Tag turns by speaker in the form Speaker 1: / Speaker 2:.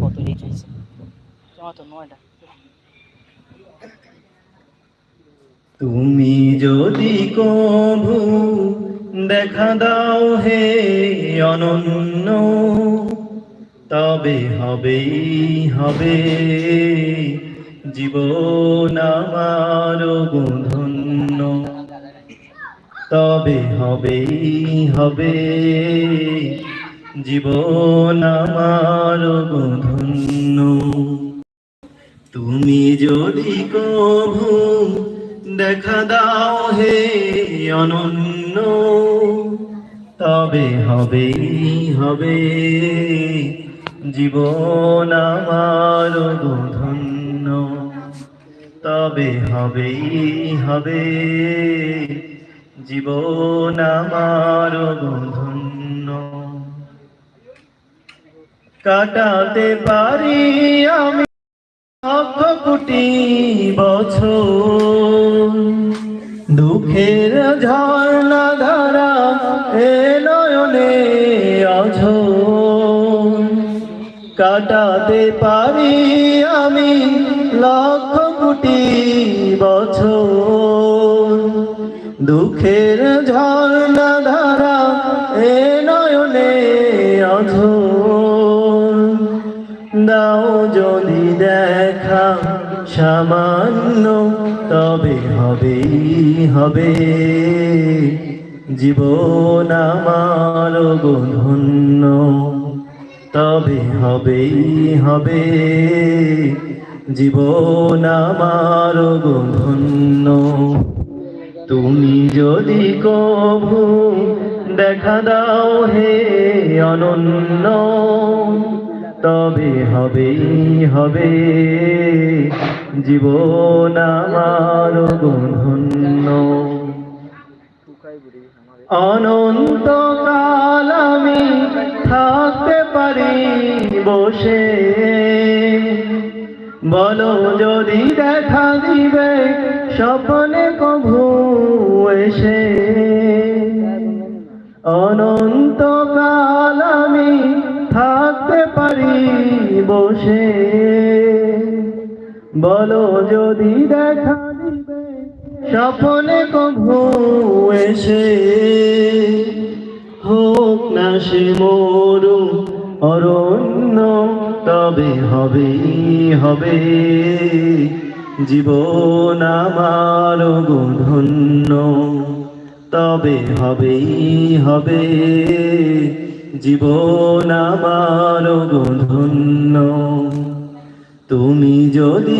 Speaker 1: কত লেট হয়েছে তোমার তো নয়টা।
Speaker 2: তুমি যদি কভু দেখা দাও হে অনন্য, তবে হবেই হবে জীবন আমার ধন্য তবে হবেই হবে জীবন আমার ধন্য তুমি যদি কভু দেখা দাও হে অনন্য, তবে হবেই, হবে জীবন আমার ধন্য তবে হবেই, হবে জীবন আমার ধন্য কাটাতে পারি আমি কোটি বছর দুঃখের ঝর্ণা ধারা এ নয়নে অঝ কাটাতে পারি আমি লক্ষ কোটি বছর। দুঃখের ঝর্ণা যদি দেখা সামান্য, তবে হবেই, হবে। জীবন আমার ধন্য তবে হবেই, হবে। জীবন আমার ধন্য তুমি যদি কভু দেখা দাও হে অনন্য তবে হবেই, হবে। জীবন আমার ধন্য অনন্ত কাল আমি থাকতে পারি বসে। বলো যদি দেখা দিবে স্বপ্নে কভু এসে। অনন্ত বসে। বলো যদি দেখা দিবে, স্বপ্নে কভু এসে। হোক না সে মরু অরণ্য, তবে হবে হবে। জীবন আমার ধন্য তবে হবেই, হবে। জীবন আমার ধন্য তুমি যদি